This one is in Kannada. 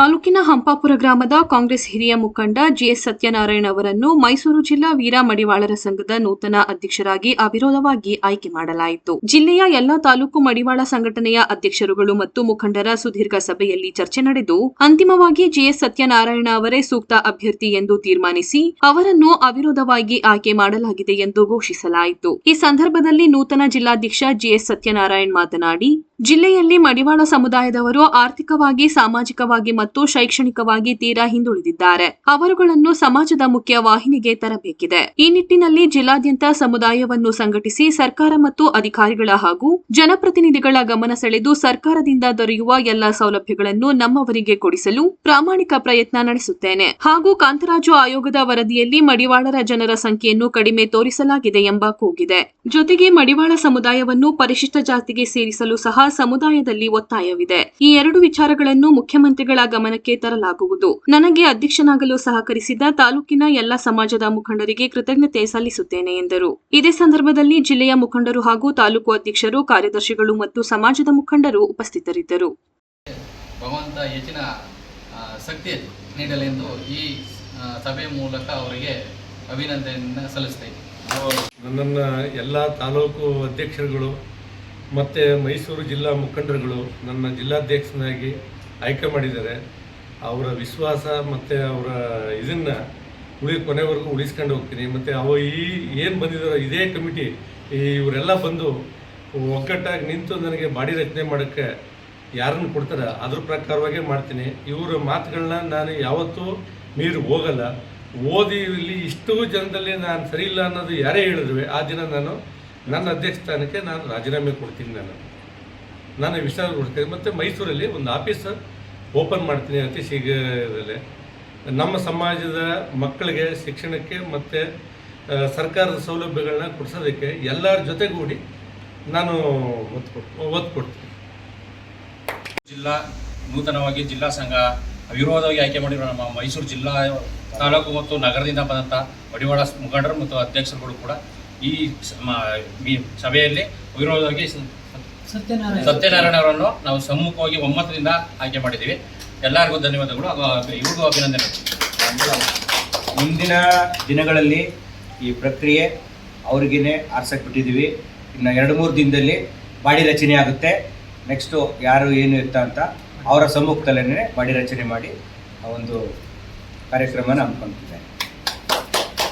ತಾಲೂಕಿನ ಹಂಪಾಪುರ ಗ್ರಾಮದ ಕಾಂಗ್ರೆಸ್ ಹಿರಿಯ ಮುಖಂಡ ಜಿಎಸ್ ಸತ್ಯನಾರಾಯಣ ಅವರನ್ನು ಮೈಸೂರು ಜಿಲ್ಲಾ ವೀರ ಮಡಿವಾಳರ ಸಂಘದ ನೂತನ ಅಧ್ಯಕ್ಷರಾಗಿ ಅವಿರೋಧವಾಗಿ ಆಯ್ಕೆ ಮಾಡಲಾಯಿತು. ಜಿಲ್ಲೆಯ ಎಲ್ಲಾ ತಾಲೂಕು ಮಡಿವಾಳ ಸಂಘಟನೆಯ ಅಧ್ಯಕ್ಷರುಗಳು ಮತ್ತು ಮುಖಂಡರ ಸುದೀರ್ಘ ಸಭೆಯಲ್ಲಿ ಚರ್ಚೆ ನಡೆದು, ಅಂತಿಮವಾಗಿ ಜಿಎಸ್ ಸತ್ಯನಾರಾಯಣ ಅವರೇ ಸೂಕ್ತ ಅಭ್ಯರ್ಥಿ ಎಂದು ತೀರ್ಮಾನಿಸಿ, ಅವರನ್ನು ಅವಿರೋಧವಾಗಿ ಆಯ್ಕೆ ಮಾಡಲಾಗಿದೆ ಎಂದು ಘೋಷಿಸಲಾಯಿತು. ಈ ಸಂದರ್ಭದಲ್ಲಿ ನೂತನ ಜಿಲ್ಲಾಧ್ಯಕ್ಷ ಜಿಎಸ್ ಸತ್ಯನಾರಾಯಣ್ ಮಾತನಾಡಿ ಜಿಲ್ಲೆಯಲ್ಲಿ ಮಡಿವಾಳ ಸಮುದಾಯದವರು ಆರ್ಥಿಕವಾಗಿ, ಸಾಮಾಜಿಕವಾಗಿ ಮತ್ತು ಶೈಕ್ಷಣಿಕವಾಗಿ ತೀರಾ ಹಿಂದುಳಿದಿದ್ದಾರೆ. ಅವರುಗಳನ್ನು ಸಮಾಜದ ಮುಖ್ಯ ವಾಹಿನಿಗೆ ತರಬೇಕಿದೆ. ಈ ನಿಟ್ಟಿನಲ್ಲಿ ಜಿಲ್ಲಾದ್ಯಂತ ಸಮುದಾಯವನ್ನು ಸಂಘಟಿಸಿ ಸರ್ಕಾರ ಮತ್ತು ಅಧಿಕಾರಿಗಳ ಹಾಗೂ ಜನಪ್ರತಿನಿಧಿಗಳ ಗಮನ ಸೆಳೆದು ಸರ್ಕಾರದಿಂದ ದೊರೆಯುವ ಎಲ್ಲಾ ಸೌಲಭ್ಯಗಳನ್ನು ನಮ್ಮವರಿಗೆ ಕೊಡಿಸಲು ಪ್ರಾಮಾಣಿಕ ಪ್ರಯತ್ನ ನಡೆಸುತ್ತೇನೆ. ಹಾಗೂ ಕಾಂತರಾಜು ಆಯೋಗದ ವರದಿಯಲ್ಲಿ ಮಡಿವಾಳರ ಜನರ ಸಂಖ್ಯೆಯನ್ನು ಕಡಿಮೆ ತೋರಿಸಲಾಗಿದೆ ಎಂಬ ಕೂಗಿದೆ. ಜೊತೆಗೆ ಮಡಿವಾಳ ಸಮುದಾಯವನ್ನು ಪರಿಶಿಷ್ಟ ಜಾತಿಗೆ ಸೇರಿಸಲು ಸಹ ಸಮುದಾಯದಲ್ಲಿ ಒತ್ತಾಯವಿದೆ. ಈ ಎರಡು ವಿಚಾರಗಳನ್ನು ಮುಖ್ಯಮಂತ್ರಿಗಳ ಗಮನಕ್ಕೆ ತರಲಾಗುವುದು. ನನಗೆ ಅಧ್ಯಕ್ಷನಾಗಲು ಸಹಕರಿಸಿದ ತಾಲೂಕಿನ ಎಲ್ಲ ಸಮಾಜದ ಮುಖಂಡರಿಗೆ ಕೃತಜ್ಞತೆ ಸಲ್ಲಿಸುತ್ತೇನೆ ಎಂದರು. ಇದೇ ಸಂದರ್ಭದಲ್ಲಿ ಜಿಲ್ಲೆಯ ಮುಖಂಡರು ಹಾಗೂ ತಾಲೂಕು ಅಧ್ಯಕ್ಷರು ಕಾರ್ಯದರ್ಶಿಗಳು ಮತ್ತು ಸಮಾಜದ ಮುಖಂಡರು ಉಪಸ್ಥಿತರಿದ್ದರು. ಭಗವಂತ ಹೆಚ್ಚಿನ ಶಕ್ತಿ ನೀಡಲೆಂದು ಈ ಸಭೆ ಮೂಲಕ ಅವರಿಗೆ ಅಭಿನಂದನೆಯನ್ನು ಸಲ್ಲಿಸ್ತೇನೆ ನನ್ನನ್ನು ಎಲ್ಲ ತಾಲೂಕು ಅಧ್ಯಕ್ಷರುಗಳು ಮತ್ತು ಮೈಸೂರು ಜಿಲ್ಲಾ ಮುಖಂಡರುಗಳು ನನ್ನ ಜಿಲ್ಲಾಧ್ಯಕ್ಷನಾಗಿ ಆಯ್ಕೆ ಮಾಡಿದ್ದಾರೆ. ಅವರ ವಿಶ್ವಾಸ ಮತ್ತು ಅವರ ಇದನ್ನು ಉಳಿ ಕೊನೆವರೆಗೂ ಉಳಿಸ್ಕೊಂಡು ಹೋಗ್ತೀನಿ. ಮತ್ತು ಅವ ಈ ಏನು ಬಂದಿದ್ದಾರೋ ಇದೇ ಕಮಿಟಿ ಇವರೆಲ್ಲ ಬಂದು ಒಗ್ಗಟ್ಟಾಗಿ ನಿಂತು ನನಗೆ ಬಾಡಿ ರಚನೆ ಮಾಡೋಕ್ಕೆ ಯಾರನ್ನು ಕೊಡ್ತಾರೆ ಅದ್ರ ಪ್ರಕಾರವಾಗೇ ಮಾಡ್ತೀನಿ. ಇವರ ಮಾತುಗಳನ್ನ ನಾನು ಯಾವತ್ತೂ ಮೀರಿ ಹೋಗಲ್ಲ. ಓದಿ ಇಲ್ಲಿ ಇಷ್ಟು ಜನದಲ್ಲಿ ನಾನು ಸರಿ ಇಲ್ಲ ಅನ್ನೋದು ಯಾರೇ ಹೇಳಿದ್ವಿ ಆ ದಿನ ನಾನು ನನ್ನ ಅಧ್ಯಕ್ಷ ಸ್ಥಾನಕ್ಕೆ ನಾನು ರಾಜೀನಾಮೆ ಕೊಡ್ತೀನಿ ನಾನು. ನಾನು ವಿಚಾರ ಕೊಡ್ತೀನಿ ಮತ್ತು ಮೈಸೂರಲ್ಲಿ ಒಂದು ಆಫೀಸ್ ಓಪನ್ ಮಾಡ್ತೀನಿ ಅತಿ ಶೀಘ್ರದಲ್ಲೇ. ನಮ್ಮ ಸಮಾಜದ ಮಕ್ಕಳಿಗೆ ಶಿಕ್ಷಣಕ್ಕೆ ಮತ್ತು ಸರ್ಕಾರದ ಸೌಲಭ್ಯಗಳನ್ನ ಕೊಡಿಸೋದಕ್ಕೆ ಎಲ್ಲರ ಜೊತೆಗೂಡಿ ನಾನು ಒತ್ತು ಕೊಡ್- ಒತ್ತು ಕೊಡ್ತೀನಿ ಜಿಲ್ಲಾ, ನೂತನವಾಗಿ ಜಿಲ್ಲಾ ಸಂಘ ಅವಿರೋಧವಾಗಿ ಆಯ್ಕೆ ಮಾಡಿರುವ ನಮ್ಮ ಮೈಸೂರು ಜಿಲ್ಲಾ ತಾಲೂಕು ಮತ್ತು ನಗರದಿಂದ ಬಂದಂಥ ಬಡಿವಾಡ ಮುಖಂಡರು ಮತ್ತು ಅಧ್ಯಕ್ಷರುಗಳು ಕೂಡ ಈ ಸಭೆಯಲ್ಲಿ ವಿರೋಧವಾಗಿ ಸತ್ಯನಾರಾಯಣ ಸತ್ಯನಾರಾಯಣ. ಅವರನ್ನು ನಾವು ಸಮ್ಮುಖವಾಗಿ ಒಮ್ಮತದಿಂದ ಆಯ್ಕೆ ಮಾಡಿದ್ದೀವಿ. ಎಲ್ಲರಿಗೂ ಧನ್ಯವಾದಗಳು. ಹಾಗೂ ಇವ್ರಿಗೂ ಅಭಿನಂದನೆ ಮುಂದಿನ ದಿನಗಳಲ್ಲಿ ಈ ಪ್ರಕ್ರಿಯೆ ಅವ್ರಿಗೇನೆ ಆರ್ಸಕ್ಕೆ ಬಿಟ್ಟಿದ್ದೀವಿ ಇನ್ನು ಎರಡು ಮೂರು ದಿನದಲ್ಲಿ ಬಾಡಿ ರಚನೆ ಆಗುತ್ತೆ. ನೆಕ್ಸ್ಟು ಯಾರು ಏನು ಇರ್ತ ಅಂತ ಅವರ ಸಮ್ಮುಖದಲ್ಲೇ ಬಾಡಿ ರಚನೆ ಮಾಡಿ ಆ ಒಂದು ಕಾರ್ಯಕ್ರಮನ ಹಮ್ಮಿಕೊಂತೀವಿ